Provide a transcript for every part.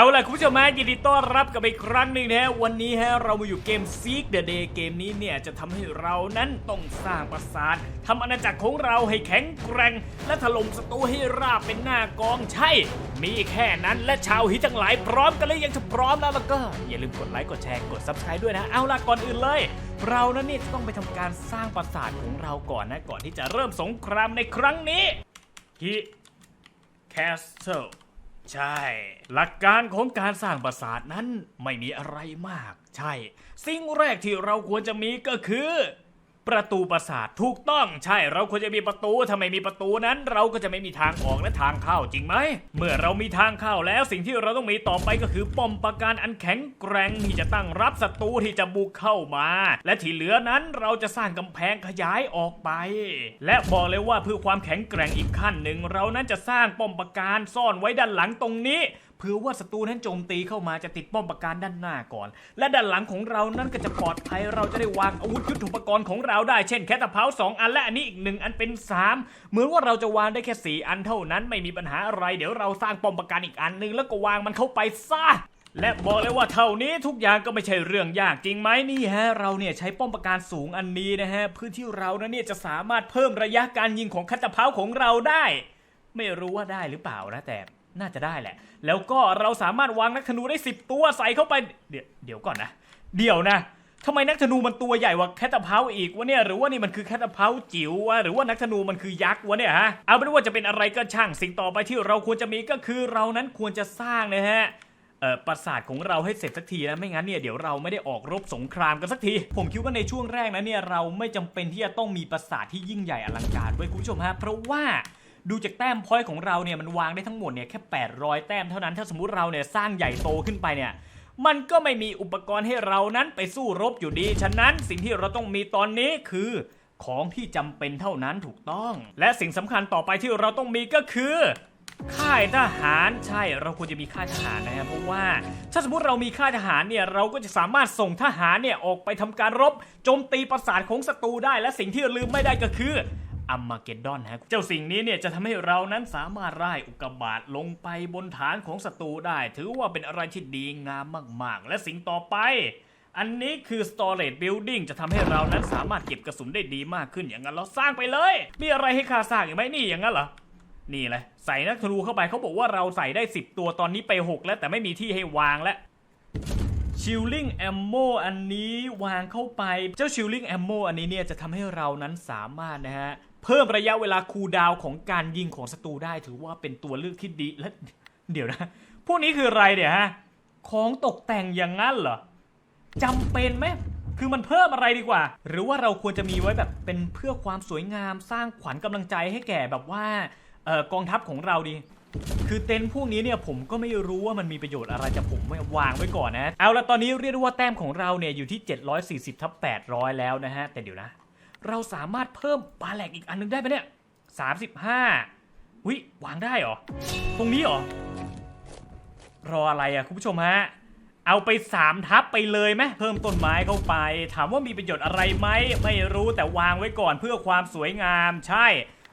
เอาล่ะคุณผู้ชมฮะยินดีต้อนรับกับอีกครั้งหนึ่งนะฮะวันนี้ฮะเรามาอยู่เกม Seek the Day เกมนี้เนี่ยจะทำให้เรานั้นต้องสร้างปราสาททำอาณาจักรของเราให้แข็งแกร่ง และถล่มศัตรูให้ราบเป็นหน้ากองใช่ มีแค่นั้นและชาวฮิตทั้งหลายพร้อมกันเลยยังจะพร้อมแล้วแล้วก็ อย่าลืมกดไลค์กดแชร์กด Subscribe ด้วยนะ เอาล่ะก่อนอื่นเลย เรานั้นเนี่ยจะต้องไปทำการสร้างปราสาทของเราก่อนนะก่อนที่จะเริ่มสงครามในครั้งนี้ฮิ Castle ใช่ หลักการของการสร้างปราสาทนั้นไม่มีอะไรมาก ใช่ สิ่งแรกที่เราควรจะมีก็คือ ประตูปราสาทถูกต้องใช่เราควรจะมีประตูถ้าไม่มีประตูนั้น เราก็จะไม่มีทางออกและทางเข้าจริงไหม เมื่อเรามีทางเข้าแล้วสิ่งที่เราต้องมีต่อไปก็คือป้อมปราการอันแข็งแกร่งที่จะตั้งรับศัตรูที่จะบุกเข้ามา และที่เหลือนั้นเราจะสร้างกำแพงขยายออกไป และบอกเลยว่าเพื่อความแข็งแกร่งอีกขั้นหนึ่งเรานั้นจะสร้างป้อมปราการซ่อนไว้ด้านหลังตรงนี้ เผื่อว่าศัตรูนั้นโจมตีเข้ามาจะติดป้อมปราการด้านหน้าก่อน และด้านหลังของเรานั้นก็จะปลอดภัยเราจะได้วางอาวุธยุทโธปกรณ์ของเราได้เช่นแคตตาเพาสองอันและอันนี้อีกหนึ่งอันเป็นสามเหมือนว่าเราจะวางได้แค่สี่อันเท่านั้นไม่มีปัญหาอะไร เดี๋ยวเราสร้างป้อมปราการอีกอันหนึงแล้วก็วางมันเข้าไปซะและบอกเลยว่าเท่านี้ทุกอย่างก็ไม่ใช่เรื่องยากจริงไหมนี่ฮะ เราเนี่ยใช้ป้อมปราการสูงอันนี้นะฮะเพื่อที่เรานั้นเนี่ยจะสามารถเพิ่มระยะการยิงของแคตตาเพาของเราได้ ไม่รู้ว่าได้หรือเปล่านะแต่ น่าจะได้แหละ แล้วก็เราสามารถวางนักธนูได้ 10 ตัวใส่เข้าไป เดี๋ยวเดี๋ยวก่อนนะ เดี๋ยวนะทำไมนักธนูมันตัวใหญ่กว่าแคตตาเพาอีกวะเนี่ย หรือว่านี่มันคือแคตตาเพาจิ๋ววะ หรือว่านักธนูมันคือยักษ์วะเนี่ยฮะ เอาเป็นว่าจะเป็นอะไรก็ช่าง สิ่งต่อไปที่เราควรจะมีก็คือเรานั้นควรจะสร้างนะฮะเอ่อปราสาทของเราให้เสร็จสักทีนะไม่งั้นเนี่ยเดี๋ยวเราไม่ได้ออกรบสงครามกันสักที ผมคิดว่าในช่วงแรกนะเนี่ยเราไม่จำเป็นที่จะต้องมีปราสาทที่ยิ่งใหญ่อลังการไว้คุณผู้ชมฮะเพราะว่า ดูจากแต้มพอยต์ของเราเนี่ยมันวางได้ทั้งหมดเนี่ยแค่ 800 แต้มเท่านั้นถ้าสมมุติเราเนี่ยสร้างใหญ่โตขึ้นไปเนี่ยมันก็ไม่มีอุปกรณ์ให้เรานั้นไปสู้รบอยู่ดี ฉะนั้นสิ่งที่เราต้องมีตอนนี้คือของที่จำเป็นเท่านั้นถูกต้อง และสิ่งสำคัญต่อไปที่เราต้องมีก็คือค่ายทหารใช่เราควรจะมีค่ายทหารนะครับเพราะว่าถ้าสมมติเรามีค่ายทหารเนี่ยเราก็จะสามารถส่งทหารเนี่ยออกไปทำการรบโจมตีปราสาทของศัตรูได้ และสิ่งที่ลืมไม่ได้ก็คือ อัมมาเกดดอนฮะเจ้าสิ่งนี้เนี่ยจะทำให้เรานั้นสามารถร่อุกกาบาตลงไปบนฐานของศัตรูได้ ถือว่าเป็นอะไรที่ดีงามมากๆ และสิ่งต่อไป อันนี้คือ storage building จะทำให้เรานั้นสามารถเก็บกระสุนได้ดีมากขึ้นอย่างนั้นเราสร้างไปเลย มีอะไรให้ข้าสร้างอีกไหมนี่อย่างนั้นเหรอนี่เลยใส่นักธนูเข้าไปเขาบอกว่าเราใส่ได้ 10 ตัวตอนนี้ไป 6 แล้วแต่ไม่มีที่ให้วางแล้วชิลลิงแอมโมอันนี้วางเข้าไป เจ้าชิลลิงแอมโมอันนี้เนี่ยจะทำให้เรานั้นสามารถนะฮะ เพิ่มระยะเวลาคูลดาวของการยิงของศัตรูได้ถือว่าเป็นตัวเลือกที่ดีและเดี๋ยวนะ พวกนี้คืออะไรเนี่ยฮะ ของตกแต่งอย่างนั้นเหรอจำเป็นไหมคือมันเพิ่มอะไรดีกว่า หรือว่าเราควรจะมีไว้แบบเป็นเพื่อความสวยงามสร้างขวัญกำลังใจให้แก่แบบว่าเออกองทัพของเราดี คือเต็นท์พวกนี้เนี่ยผมก็ไม่รู้ว่ามันมีประโยชน์อะไรแต่ผมไม่วางไว้ก่อนนะ เอาละตอนนี้เรียกได้ว่าแต้มของเราเนี่ยอยู่ที่ 740ทับ800 แล้วนะฮะ แต่เดี๋ยวนะ เราสามารถเพิ่มปลาแหลกอีกอันนึงได้ไหมเนี่ย35วิวางได้เหรอ ตรงนี้เหรอ รออะไรอะคุณผู้ชมฮะ เอาไปสามทับไปเลยไหมเพิ่มต้นไม้เข้าไป ถามว่ามีประโยชน์อะไรไหม ไม่รู้แต่วางไว้ก่อนเพื่อความสวยงามใช่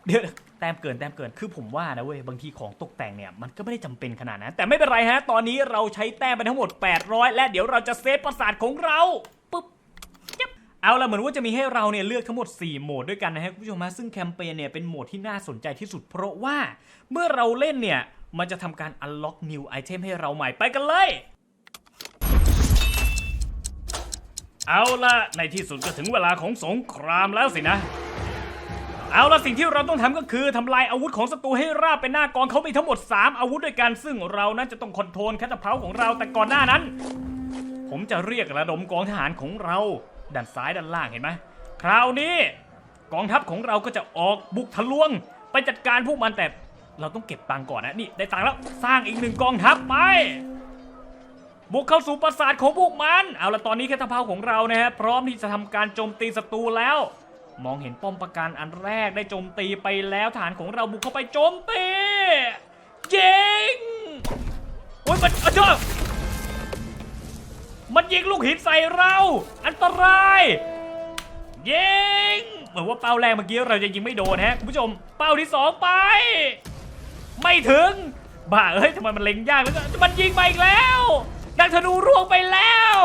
เดี๋ยวแต้มเกินแต้มเกินคือผมว่านะเว้ยบางทีของตกแต่งเนี่ยมันก็ไม่ได้จำเป็นขนาดนั้นแต่ไม่เป็นไรฮะ ตอนนี้เราใช้แต้มไปทั้งหมด 800 และเดี๋ยวเราจะเซฟปราสาทของเรา เอาละเหมือนว่าจะมีให้เราเนี่ยเลือกทั้งหมด 4 โหมดด้วยกันนะฮะคุณผู้ชมฮะซึ่งแคมเปญเนี่ยเป็นโหมดที่น่าสนใจที่สุด เพราะว่าเมื่อเราเล่นเนี่ยมันจะทำการ unlock new item ให้เราใหม่ไปกันเลย เอาละในที่สุดก็ถึงเวลาของสงครามแล้วสินะ เอาละสิ่งที่เราต้องทำก็คือทำลายอาวุธของศัตรูให้ราบเป็นหน้ากองเขามีทั้งหมด 3 อาวุธด้วยกันซึ่งเรานั้นจะต้องคอนโทรลแคตตาเพาของเราแต่ก่อนหน้านั้น ผมจะเรียกระดมกองทหารของเรา ด้านซ้ายด้านล่างเห็นไหมคราวนี้กองทัพของเราก็จะออกบุกทะลวง ไปจัดการพวกมันแต่เราต้องเก็บตังก่อนนะนี่ได้ตังแล้วสร้างอีกหนึ่งกองทัพไปบุกเข้าสู่ปราสาทของพวกมัน เอาละตอนนี้แคทเผาของเรานะฮะพร้อมที่จะทำการโจมตีศัตรูแล้ว มองเห็นป้อมปราการอันแรกได้โจมตีไปแล้วฐานของเราบุกเข้าไปโจมตียิงโอ้ยมันอะเจ้า มันยิงลูกหินใส่เรา อันตรายยิงเหมือนว่าเป้าแรกเมื่อกี้เราจะยิงไม่โดนฮะคุณผู้ชม เป้าที่สองไป ไม่ถึง บ้าเอ้ยทำไมมันเล็งยากแล้วมันยิงมาอีกแล้วนักธนูร่วงไปแล้ว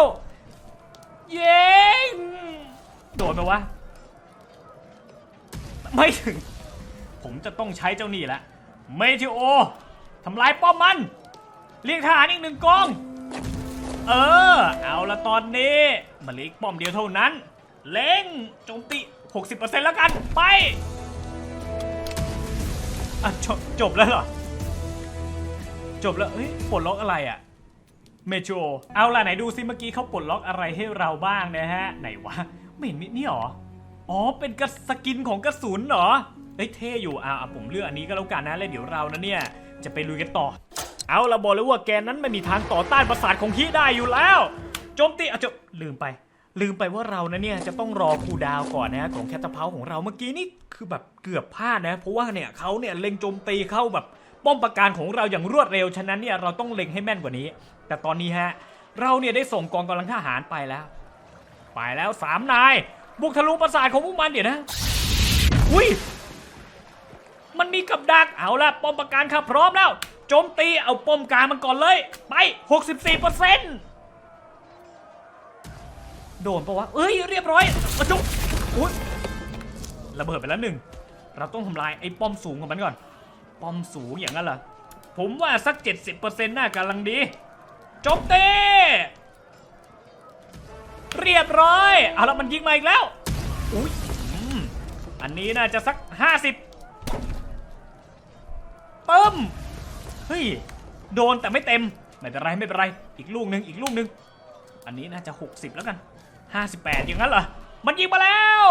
ย้งโดนไหมวะไม่ถึง ผมจะต้องใช้เจ้านี่แหละเมทิโอทำลายป้อมมัน เรียกทหารอีกหนึ่งกอง เออ เอาละตอนนี้มาเลีกป้อมเดียวเท่านั้น เล็งโจมตี 60%แล้วกัน ไปอะจบจบแล้วเหรอ จบแล้วเฮ้ยปลดล็อกอะไรอะเมโทรเอาล่ะไหนดูซิเมื่อกี้เขาปลดล็อกอะไรให้เราบ้างนะฮะ ไหนวะ ไม่เห็นมีนี่หรอ อ๋อ เป็นกระสกินของกระสุนเหรอเฮ้ยเท่อยู่อ่าผมเลือกอันนี้ก็แล้วกันนะแล้วเดี๋ยวเรานะเนี่ย จะไปลุยกันต่อ เอาละบอกเลยว่าแกนั้นไม่มีทางต่อต้านประสาทของฮีได้อยู่แล้ว โจมตีอะจบลืมไป ลืมไปว่าเรานะเนี่ยจะต้องรอคูดาวก่อนนะของแคทเตอร์เพาของเราเมื่อกี้นี่คือแบบเกือบพลาดนะ เพราะว่าเนี่ยเขาเนี่ยเล็งโจมตีเข้าแบบป้อมปราการของเราอย่างรวดเร็วฉะนั้นเนี่ยเราต้องเล็งให้แม่นกว่านี้ แต่ตอนนี้ฮะเราเนี่ยได้ส่งกองกำลังทหารไปแล้ว ไปแล้วสามนาย บุกทะลุปราสาทของพวกมันเดี๋ยวนะอุ้ยมันมีกับดักเอาละป้อมปราการข้าพร้อมแล้ว โจมตีเอาป้อมกลางมันก่อนเลย ไป 64%โดนปะวะ เอ้ย เรียบร้อยอะจุ๊บอุ้ยระเบิดไปแล้วหนึ่ง เราต้องทำลายไอ้ป้อมสูงของมันก่อน ป้อมสูงอย่างนั้นเหรอ ผมว่าสัก 70%น่ากำลังดีโจมตีเรียบร้อย เอาละมันยิงมาอีกแล้ว อุ้ยอันนี้น่าจะสัก 50ตึ้ม ฮ้ย โดนแต่ไม่เต็ม ไม่เป็นไรไม่เป็นไร อีกลูกหนึ่งอีกลูกหนึ่งอันนี้น่าจะ 60 แล้วกัน 58 อย่างนั้นเหรอ มันยิงมาแล้ว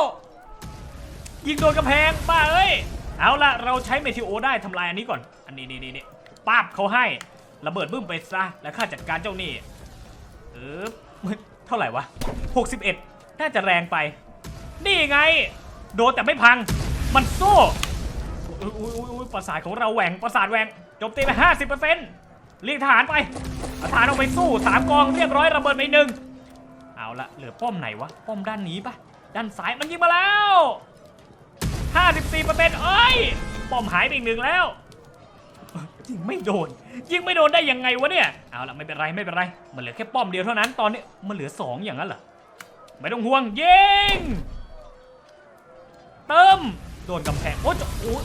ยิงโดนกระแพงป้าเอ้ย เอาละเราใช้เมทิโอได้ทำลายอันนี้ก่อน อันนี้นี่นี่นี่ป้าบเขาให้ระเบิดบึ้มไปซะ แล้วข้าจัดการเจ้านี่เออเท่าไหร่วะ 61 น่าจะแรงไป นี่ไง โดนแต่ไม่พัง มันสู้อุ้ยอุ้ยอุ้ยประสาทของเราแหว่งประสาทแหว่ง จมตีไป50%เรียกทหารไปเอาทหารออกไปสู้สามกองเรียบร้อยระเบิดไปหนึ่งเอาละเหลือป้อมไหนวะป้อมด้านนี้ปะด้านซ้ายมันยิงมาแล้ว54%เอ้ยป้อมหายไปอีกหนึ่งแล้วยิงไม่โดนยิงไม่โดนได้ยังไงวะเนี่ยเอาละไม่เป็นไรไม่เป็นไรมันเหลือแค่ป้อมเดียวเท่านั้นตอนนี้มันเหลือสองอย่างนั้นเหรอไม่ต้องห่วงยิงเติมโดนกำแพงโอ้โอ้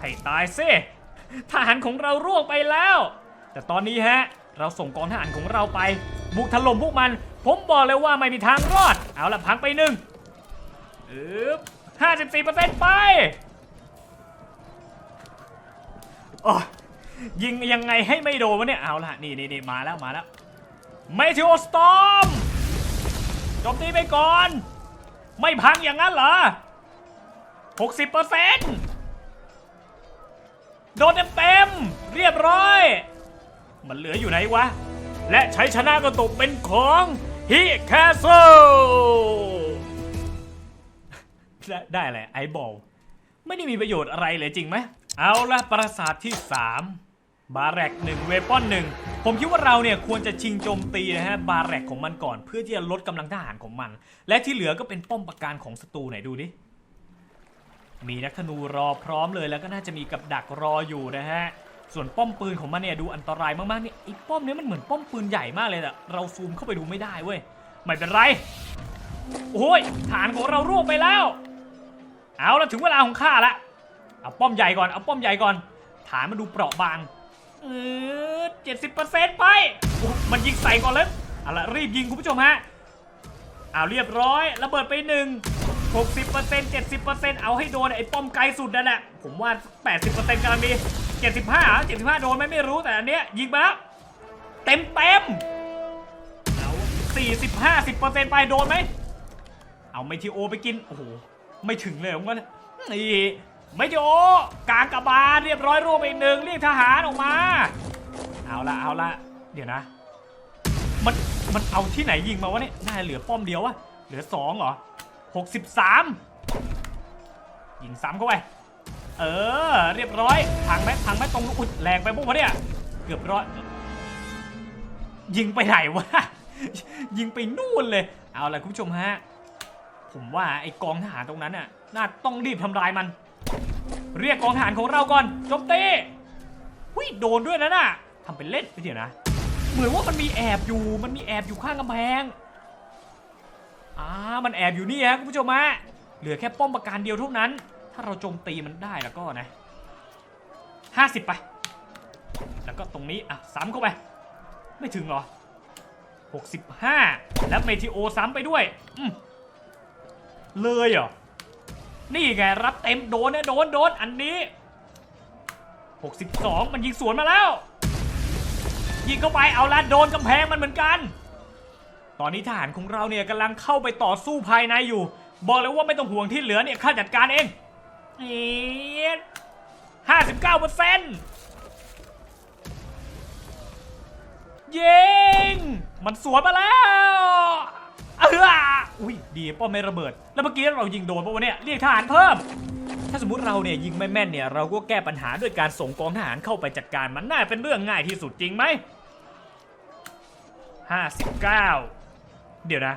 ให้ตายซิ ทหารของเราร่วงไปแล้ว แต่ตอนนี้ฮะ เราส่งกองทหารของเราไป บุกถล่มพวกมัน ผมบอกเลยว่าไม่มีทางรอด เอาละพังไปหนึ่งอึ๊บห้าสิบสี่เปอร์เซ็นต์ไปโอ้ยยิงยังไงให้ไม่โดนวะเนี่ย เอาละนี่นี่นมาแล้วมาแล้วเมทิโอสตอมโจมตีไปก่อน ไม่พังอย่างนั้นเหรอ60% โดนเต็มๆเรียบร้อย มันเหลืออยู่ไหนวะ และใชัยชนะก็ตกเป็นของฮิแคสเซิลได้ได้อะไรไอบอลไม่ได้มีประโยชน์อะไรเลยจริงไหม เอาละปราสาทที่ 3 บาแรกหนึ่งเวปอนหนึ่งผมคิดว่าเราเนี่ยควรจะชิงโจมตีนะฮะบาแรกของมันก่อน เพื่อที่จะลดกำลังทหารของมัน และที่เหลือก็เป็นป้อมปราการของศัตรูไหนดูดิ มีนักธนูรอพร้อมเลยแล้วก็น่าจะมีกับดักรออยู่นะฮะส่วนป้อมปืนของมันเนี่ยดูอันตรายมากๆเนี่ยไอ้ป้อมเนี้ยมันเหมือนป้อมปืนใหญ่มากเลยแต่เราซูมเข้าไปดูไม่ได้เว้ยไม่เป็นไรโอ้ยฐานของเราร่วงไปแล้ว เอาและถึงเวลาของข้าละเอาป้อมใหญ่ก่อนเอาป้อมใหญ่ก่อน ฐานมันดูเปราะบางเออเจ็ดสิบเปอร์เซ็นต์ไปมันยิงใส่ก่อนเลยเอาละรีบยิงคุณผู้ชมฮะเอาเรียบร้อยระเบิดไปหนึ่ง 60% 70%เอาให้โดนไอ้ป้อมไกลสุดนั่นแหละผมว่า 80%กำลังดี75อะ75 โดนไหมไม่รู้แต่อันเนี้ยยิงไปแล้ว เต็มเต็มเอา40 50%ไปโดนไหม เอาไมทีโอไปกิน โอ้โห ไม่ถึงเลยผมว่านี่ไมทีโอกลางกระบาลเรียบร้อยรวมไปอีกหนึ่งเรียกทหารออกมา เอาละเอาละเดี๋ยวนะ มันมันเอาที่ไหนยิงมาวะเนี่ยน่าเหลือป้อมเดียววะเหลือสองเหรอ หกสิบสามยิงซ้ำเข้าไป เออ เรียบร้อยพังไหมพังไหมตรงอุ๊ยแรงไปปุ๊บวะเนี่ย เกือบร้อย ยิงไปไหนวะ ยิงไปนู่นเลย เอาละคุณผู้ชมฮะ ผมว่าไอ้กองทหารตรงนั้นน่ะ น่าต้องรีบทำลายมัน เรียกกองทหารของเราก่อนจมตีหุยโดนด้วยนะน่ะทำเป็นเล่นไปเดี๋ยวนะ เหมือนว่ามันมีแอบอยู่ มันมีแอบอยู่ข้างกำแพง อ่ามันแอบอยู่นี่ฮะคุณผู้ชมฮะเหลือแค่ป้อมปราการเดียวเท่านั้น ถ้าเราโจมตีมันได้แล้วก็นะห้าสิบไป แล้วก็ตรงนี้อะซ้ำเข้าไป ไม่ถึงหรอ 65 แล้วเมทิโอซ้ำไปด้วยอืมเลยเหรอ นี่ไงรับเต็มโดนนะโดนโดนอันนี้ 62 มันยิงสวนมาแล้ว ยิงเข้าไปเอาละโดนกำแพงมันเหมือนกัน ตอนนี้ทหารของเราเนี่ยกำลังเข้าไปต่อสู้ภายในอยู่ บอกเลยว่าไม่ต้องห่วงที่เหลือเนี่ยข้าจัดการเองเอ็ดห้าสิบเก้าเปอร์เซ็นต์ยิงมันสวนมาแล้วเอออุ้ยดีป้อมไม่ระเบิด แล้วเมื่อกี้เรายิงโดนปะวะเนี่ยเรียกทหารเพิ่ม ถ้าสมมติเราเนี่ยยิงไม่แม่นเนี่ยเราก็แก้ปัญหาด้วยการส่งกองทหารเข้าไปจัดการมันน่าเป็นเรื่องง่ายที่สุดจริงไหมห้าสิบเก้า เดี๋ยวนะ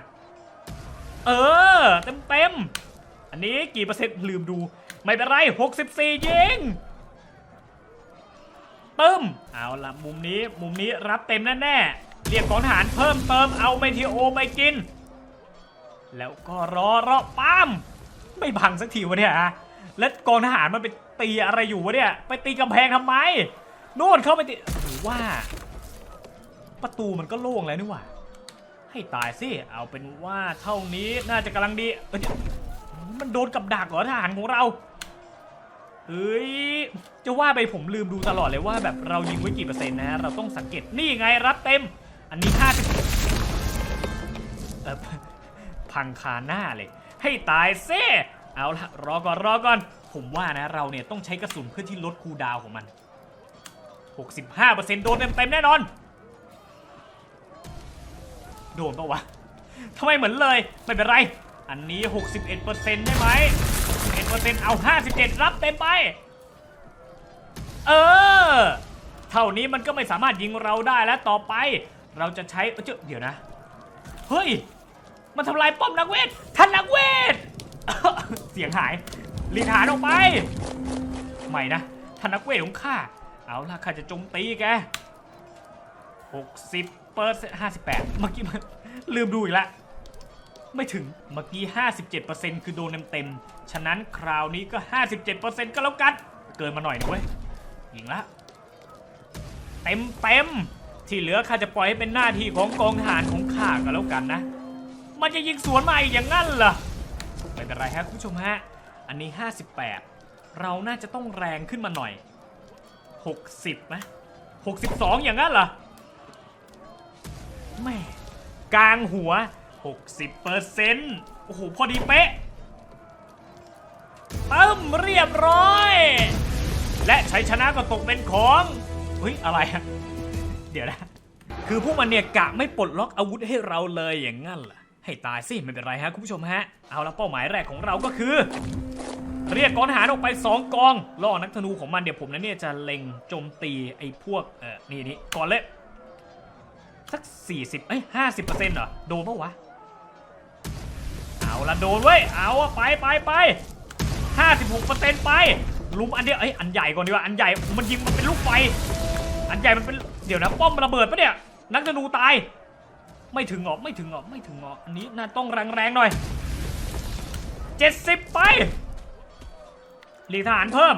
เออ เต็มเต็มอันนี้กี่เปอร์เซ็นต์ลืมดู ไม่เป็นไร 64 ยิงปึ้ม เอาละมุมนี้มุมนี้รับเต็มแน่ๆเรียกกองทหารเพิ่มเติมเอาเมทีโอไปกิน แล้วก็รอรอปั้มไม่พังสักทีวะเนี่ยฮะแล้วกองทหารมันไปตีอะไรอยู่วะเนี่ย ไปตีกำแพงทำไมนู่นเข้าไปตีหรือว่า ประตูมันก็โล่งแล้วนี่หว่า ให้ตายสิ เอาเป็นว่าเท่านี้น่าจะกำลังดี มันโดนกับดักเหรอทหารของเราเฮ้ย จะว่าไปผมลืมดูตลอดเลยว่าแบบเรายิงไว้กี่เปอร์เซ็นต์นะ เราต้องสังเกต นี่ไงรับเต็ม อันนี้50เออพังคาหน้าเลย ให้ตายเซ่เอาละรอก่อนรอก่อน ผมว่านะเราเนี่ยต้องใช้กระสุนเพื่อที่ลดคูดาวของมัน 65%โดนเต็มๆแน่นอน โดนปะวะทำไมเหมือนเลย ไม่เป็นไร อันนี้ 61%ได้ไหม61%เอา 57 รับเต็มไป เออ เท่านี้มันก็ไม่สามารถยิงเราได้แล้วต่อไป เราจะใช้เอ้ยเดี๋ยวนะ เฮ้ย มันทำลายป้อมนักเวท ท่านนักเวท เสียงหายลีฐานออกไปไม่นะท่านนักเวทของข้า เอาล่ะข้าจะโจมตีแก 60 ปอร์เซ็นต์58เมื่อกี้มันลืมดูอีกล้วไม่ถึงเมื่อกี้57%คือโดนเต็มๆ ฉะนั้นคราวนี้ก็57%ก็แล้วกัน เกินมาหน่อยนะเว้ยยิงละ เต็มเต็มที่เหลือข้าจะปล่อยให้เป็นหน้าที่ของกองทหารของข้าก็แล้วกันนะ มันจะยิงสวนมาอีกอย่างงั้นเหรอไม่เป็นไรฮะคุณผู้ชมฮะ อันนี้ 58 เราน่าจะต้องแรงขึ้นมาหน่อย 60ไหม62 อย่างนั้นเหรอ แม่กลางหัว 60เปอร์เซ็นต์โอ้โห พอดีเป๊ะตึ้มเรียบร้อย และชัยชนะก็ตกเป็นของ เฮ้ย อะไรอะเดี๋ยวนะ คือพวกมันเนี่ยกะไม่ปลดล็อกอาวุธให้เราเลยอย่างงั้นเหรอให้ตายสิไม่เป็นไรฮะคุณผู้ชมฮะ เอาละเป้าหมายแรกของเราก็คือ เรียกกองทหารออกไป 2 กองล่อนักธนูของมันเดี๋ยวผมนั้นเนี่ยจะเล็งโจมตีไอ้พวกเออนี่นี่ก่อนเลย สัก 40 เอ้ย 50เปอร์เซ็นต์เหรอ โดนปะวะ เอาละโดนเว้ย เอาอะไปไปไป56เปอร์เซ็นต์ไป ลุมอันเดียวเอ้ย อันใหญ่ก่อนดีกว่า อันใหญ่ มันยิงมันเป็นลูกไฟ อันใหญ่มันเป็น เดี๋ยวนะ ป้อมระเบิดปะเนี่ย นักธนูตาย ไม่ถึงหรอกไม่ถึงหรอกไม่ถึงหรอกอันนี้น่าต้องแรงๆหน่อย 70 ไปหลีกทหารเพิ่ม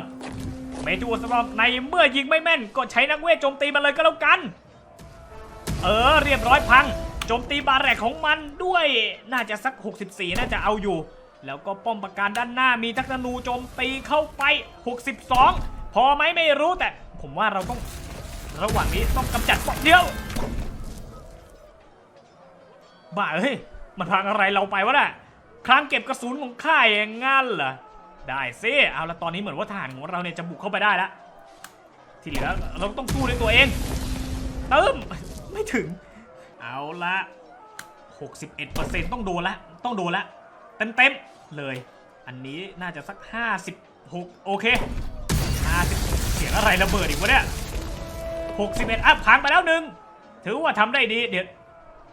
เมจูสำหรับในเมื่อยิงไม่แม่น ก็ใช้นักเวทโจมตีมันเลยก็แล้วกัน เออเรียบร้อยพังโจมตีบาแรกของมันด้วยน่าจะสัก 64 น่าจะเอาอยู่ แล้วก็ป้อมปราการด้านหน้ามีทักษนูโจมตีเข้าไป 62 พอไหมไม่รู้แต่ผมว่าเราต้องระหว่างนี้ต้องกำจัดป้อมเดียวบ้าเฮ้ยมันพังอะไรเราไปวะน่ะคลังเก็บกระสุนของข้าอย่างงั้นเหรอได้สิเอาละตอนนี้เหมือนว่าทหารของเราเนี่ยจะบุกเข้าไปได้ล้วที่เหลือเราต้องสู้ด้วยตัวเองเติม ไม่ถึง เอาละ61%ต้องโดนละ ต้องโดนละ เต็มๆเลย อันนี้น่าจะสัก 56 โอเค 50 เสียงอะไรระเบิดอีกวะเนี่ย 61อะพังไปแล้วหนึ่ง ถือว่าทำได้ดี เดี๋ยว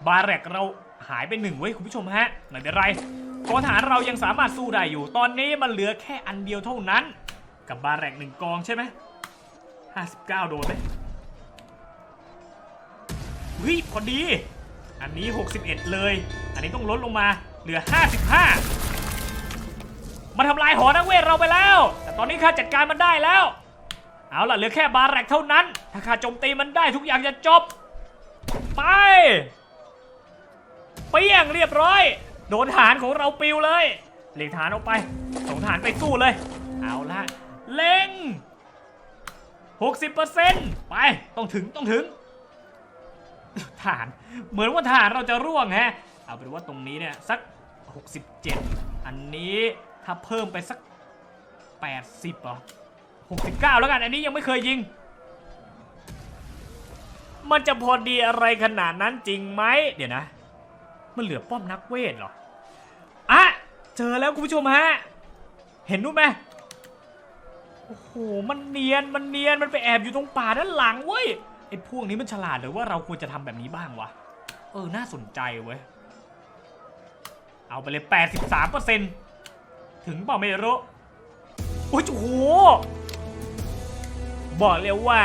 บาแรกเราหายไปหนึ่งเว้ยคุณผู้ชมฮะไม่เป็นไรกองทหารเรายังสามารถสู้ได้อยู่ ตอนนี้มันเหลือแค่อันเดียวเท่านั้น กับบาแรกหนึ่งกองใช่ไหม59 โดนไหม เฮ้ยพอดี อันนี้ 61 เลย อันนี้ต้องลดลงมาเหลือ 55 มาทำลายหอนักเวทเราไปแล้ว แต่ตอนนี้ข้าจัดการมันได้แล้ว เอาล่ะเหลือแค่บาแรกเท่านั้น ถ้าข้าโจมตีมันได้ทุกอย่างจะจบ ไปเปี้ยงเรียบร้อย โดนฐานของเราปิวเลยหลีกฐานออกไปส่งฐานไปสู้เลย เอาละเล็ง60%ไป ต้องถึง ต้องถึง ฐาน เหมือนว่าฐานเราจะร่วงแฮะ เอาเป็นว่าตรงนี้เนี่ยสัก 67 อันนี้ถ้าเพิ่มไปสัก 80เหรอ69 แล้วกัน อันนี้ยังไม่เคยยิง มันจะพอดีอะไรขนาดนั้นจริงไหม เดี๋ยวนะ มันเหลือป้อมนักเวทเหรอ อะ เจอแล้วคุณผู้ชมฮะ เห็นนู้นไหมโอ้โห มันเนียน มันเนียน มันไปแอบอยู่ตรงป่าด้านหลังเว้ย ไอ้พวกนี้มันฉลาดหรือว่าเราควรจะทำแบบนี้บ้างวะ เออ น่าสนใจเว้ย เอาไปเลย 83%ถึงเปล่าไม่รู้โอ้ยโห บอกเลยว่า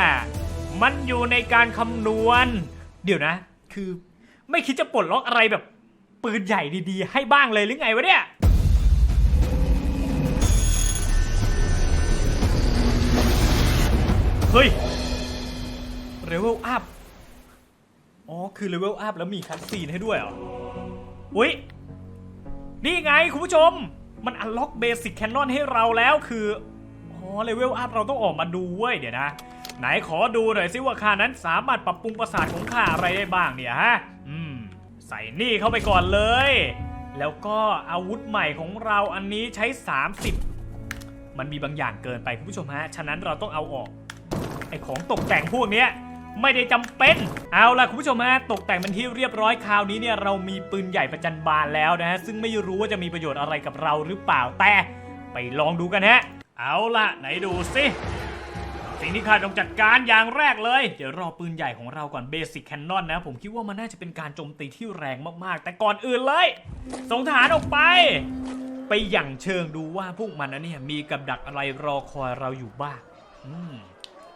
มันอยู่ในการคำนวณ เดี๋ยวนะ คือไม่คิดจะปลดล็อกอะไรแบบ ปืนใหญ่ดีๆ ให้บ้างเลยหรือไงวะเนี่ยเฮ้ยเลเวลอัพ อ๋อ คือเลเวลอัพแล้วมีคัตซีนให้ด้วยเหรออุ้ยนี่ไงคุณผู้ชม มันอันล็อกเบสิ c แคนนอนให้เราแล้วคืออ๋อเลเวลอัพเราต้องออกมาดูเว้ยเดี๋ยวนะ ไหนขอดูหน่อยสิว่าข้านั้นสามารถปรับปรุงประสาทของข้าอะไรได้บ้างเนี่ยฮะ อืม ใส่นี่เข้าไปก่อนเลย แล้วก็อาวุธใหม่ของเราอันนี้ใช้ 30 มันมีบางอย่างเกินไปคุณผู้ชมฮะ ฉะนั้นเราต้องเอาออกไอของตกแต่งพวกเนี้ย ไม่ได้จำเป็น เอาล่ะคุณผู้ชมฮะตกแต่งเป็นที่เรียบร้อยคราวนี้เนี่ยเรามีปืนใหญ่ประจันบานแล้วนะฮะซึ่งไม่รู้ว่าจะมีประโยชน์อะไรกับเราหรือเปล่าแต่ไปลองดูกันฮะ เอาล่ะไหนดูสิสิ่งที่ข้าต้องจัดการอย่างแรกเลย เดี๋ยวรอปืนใหญ่ของเราก่อนเบสิ c แคนนอนนะ ผมคิดว่ามันน่าจะเป็นการโจมตีที่แรงมากๆ แต่ก่อนอื่นเลยส่งทหารออกไป ไปหยั่งเชิงดูว่าพวกมันนะเนี่ยมีกับดักอะไรรอคอยเราอยู่บ้าง อืม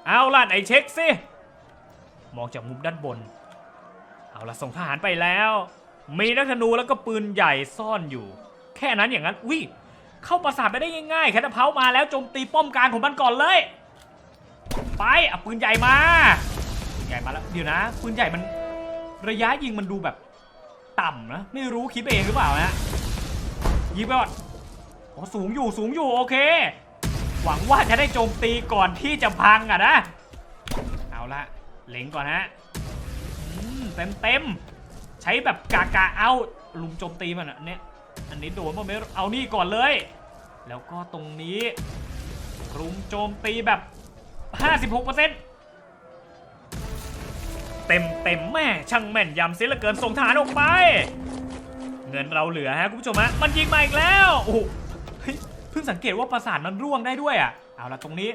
เอาล่ะไหนเช็คสิ มองจากมุมด้านบน เอาละส่งทหารไปแล้ว มีนักธนูแล้วก็ปืนใหญ่ซ่อนอยู่ แค่นั้นอย่างนั้นอุ้ยเข้าปราสาทไปได้ง่ายๆแคทเพามาแล้วโจมตีป้อมกลางของมันก่อนเลย ไปเอาปืนใหญ่มาปืนใหญ่มาแล้วเดี๋ยวนะ ปืนใหญ่มันระยะยิงมันดูแบบต่ำนะไม่รู้คิดเองหรือเปล่านะยิงไปก่อนอ๋อสูงอยู่สูงอยู่โอเค หวังว่าจะได้โจมตีก่อนที่จะพังอะนะ เอาละ เล็งก่อนฮะเต็มเต็มใช้แบบกากาเอาลุมโจมตีมันอะเนี่ยอันนี้โดนมาไม่เอานี่ก่อนเลย แล้วก็ตรงนี้รุมโจมตีแบบ 56%เต็มเต็มแม่ช่างแม่นยำเสียเหลือเกินส่งทหารออกไป เงินเราเหลือฮะคุณผู้ชมฮะมันยิงมาอีกแล้วโอ้โหเฮ้ยเพิ่งสังเกตว่าประสาทมันร่วงได้ด้วยอะเอาละตรงนี้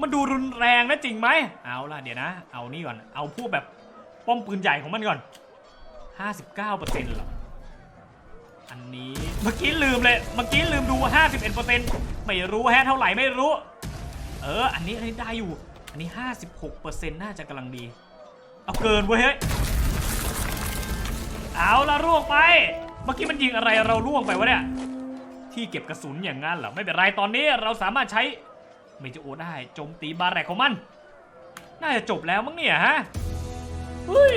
มันดูรุนแรงนะจริงไหม เอาล่ะเดี๋ยวนะ เอานี่ก่อน เอาพวกแบบป้อมปืนใหญ่ของมันก่อน 59%เหรอ อันนี้เมื่อกี้ลืมเลย เมื่อกี้ลืมดูว่า51%ไม่รู้แฮะเท่าไหร่ไม่รู้ เออ อันนี้อันนี้ได้อยู่ อันนี้ 56%น่าจะกำลังดี เอาเกินเว้ยเฮ้ย เอาละร่วงไป เมื่อกี้มันยิงอะไรเราร่วงไปวะเนี่ย ที่เก็บกระสุนอย่างนั้นเหรอ ไม่เป็นไรตอนนี้เราสามารถใช้ เมจิโอได้โจมตีบาแรกของมัน น่าจะจบแล้วมั้งเนี่ยฮะเฮ้ย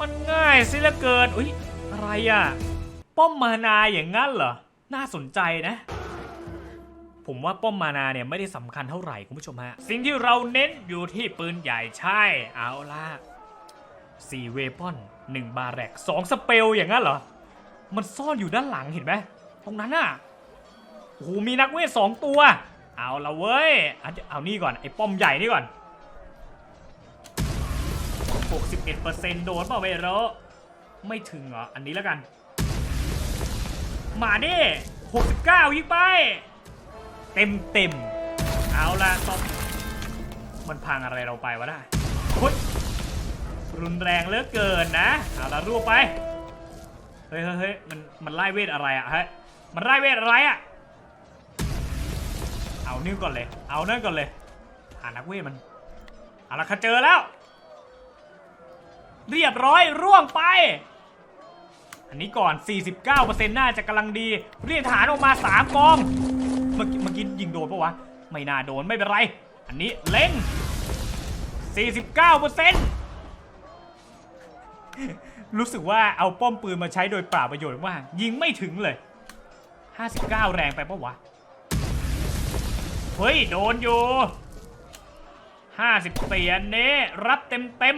มันง่ายสิเหละเกินอุ้ยอะไรอะ ป้อมมานาอย่างงั้นเหรอ น่าสนใจนะ ผมว่าป้อมมานาเนี่ยไม่ได้สำคัญเท่าไหร่คุณผู้ชมฮะ สิ่งที่เราเน้นอยู่ที่ปืนใหญ่ใช่ เอาล่ะ4เวปอน1บาแรก2สเปลอย่างนั้นเหรอ มันซ่อนอยู่ด้านหลังเห็นไหมตรงนั้นน่ะ โอ้โหมีนักเวทสองตัว เอาละเว้ยเอาเอานี่ก่อน ไอ้ป้อมใหญ่นี่ก่อน 61%โดนเปล่าไม่รู้ไม่ถึงเหรอ อันนี้แล้วกัน มาดิ69 ยิงไป เต็มเต็ม เอาละตบมันพังอะไรเราไปวะน่ะโอ๊ยรุนแรงเหลือเกินนะ เอาละรวบไป เฮ้ยเฮ้ยเฮ้ยมัน มันไล่เวทอะไรอะเฮ้ยมันไล่เวทอะไรอะ เอานิ้วก่อนเลย เอานั่นก่อนเลย หานักเวทมันเอาละค่ะเจอแล้ว เรียบร้อยร่วงไป อันนี้ก่อน 49%น่าจะกำลังดี เรียกฐานออกมา 3 กอง เมื่อกี้เมื่อกี้ยิงโดนปะวะ ไม่น่าโดนไม่เป็นไร อันนี้เล็ง 49%รู้สึกว่าเอาป้อมปืนมาใช้โดยเปล่าประโยชน์มากยิงไม่ถึงเลย 59 แรงไปปะวะ เฮ้ย โดนอยู่50เสียนนี้รับเต็มเต็ม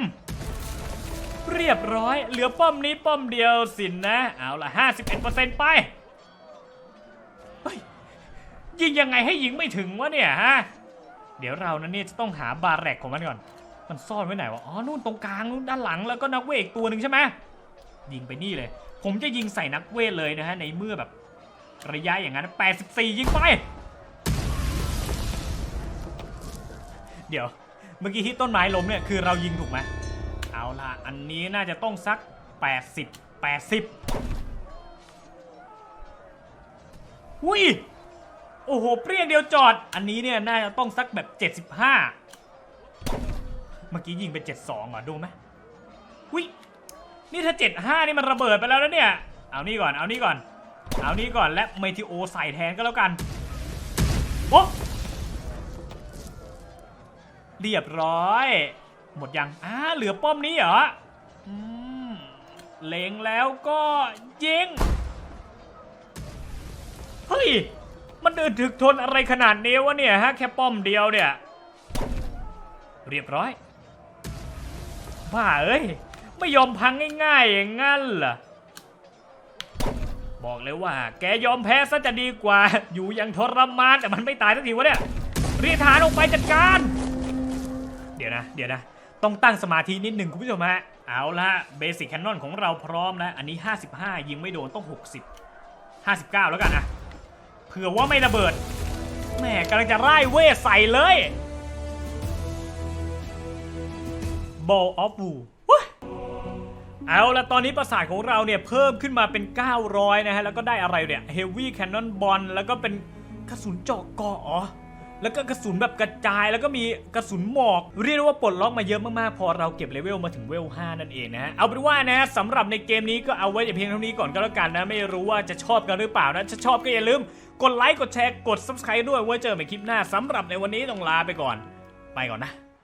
เรียบร้อย เหลือป้อมนี้ป้อมเดียวสินนะ เอาละ51%ไปเฮ้ยยิงยังไงให้ยิงไม่ถึงวะเนี่ยฮะ เดี๋ยวเรานั้นเนี่จะต้องหาบาแรกของมันก่อน มันซ่อนไว้ไหนวะ อ๋อ นู่นตรงกลางนู่นด้านหลังแล้วก็นักเวทอีกตัวหนึ่งใช่ไหมยิงไปนี่เลย ผมจะยิงใส่นักเวทเลยนะฮะในเมื่อแบบระยะอย่างนั้น 84 ยิงไป เดี๋ยว เมื่อกี้ที่ต้นไม้ล้มเนี่ยคือเรายิงถูกไหมเอาล่ะ อันนี้น่าจะต้องสัก 80 80หุ้ย โอ้โห เปรี้ยงเดียวจอด อันนี้เนี่ยน่าจะต้องสักแบบ 75 เมื่อกี้ยิงไป 72เหรอดูไหมหุ้ย นี่ถ้า 75 นี่มันระเบิดไปแล้วนะเนี่ย เอานี่ก่อน เอานี่ก่อน เอานี่ก่อนและเมทิโอใส่แทนก็แล้วกัน โอ้ เรียบร้อย หมดยังอ่าเหลือป้อมนี้เหรออืมเล็งแล้วก็ยิงเฮ้ย มันเดินถึกทนอะไรขนาดนี้วะเนี่ยฮะแค่ป้อมเดียวเนี่ย เรียบร้อย บ้าเอ้ย ไม่ยอมพังง่ายๆอย่างงั้นเหรอบอกเลยว่า แกยอมแพ้ซะจะดีกว่า อยู่อย่างทรมานแต่มันไม่ตายสักทีวะเนี่ยเรียกฐานออกไปจัดการ เดี๋ยวนะ เดี๋ยวนะ ต้องตั้งสมาธินิดหนึ่งคุณผู้ชมฮะ เอาละเบสิกแคนนอนของเราพร้อมแล้ว อันนี้ 55 ยิงไม่โดนต้อง 60 59 แล้วกันนะเผื่อว่าไม่ระเบิด แหม่กำลังจะไล่เวทใส่เลย Ball of Wu ว้ยเอาละตอนนี้ประสาทของเราเนี่ยเพิ่มขึ้นมาเป็น 900 นะฮะ แล้วก็ได้อะไรเนี่ย Heavy Cannon Ball แล้วก็เป็นกระสุนเจาะกาะอ๋อ แล้วก็กระสุนแบบกระจายแล้วก็มีกระสุนหมอก เรียกได้ว่าปลดล็อกมาเยอะมากๆ พอเราเก็บเลเวลมาถึงเวล 5 นั่นเองนะฮะ เอาเป็นว่านะสำหรับในเกมนี้ก็เอาไว้แต่เพียงเท่านี้ก่อนก็แล้วกันนะ ไม่รู้ว่าจะชอบกันหรือเปล่านะถ้าชอบก็อย่าลืม กดไลค์กดแชร์กด subscribe ด้วยไว้เจอกันใหม่คลิปหน้าสำหรับในวันนี้ต้องลาไปก่อน ไปก่อนนะ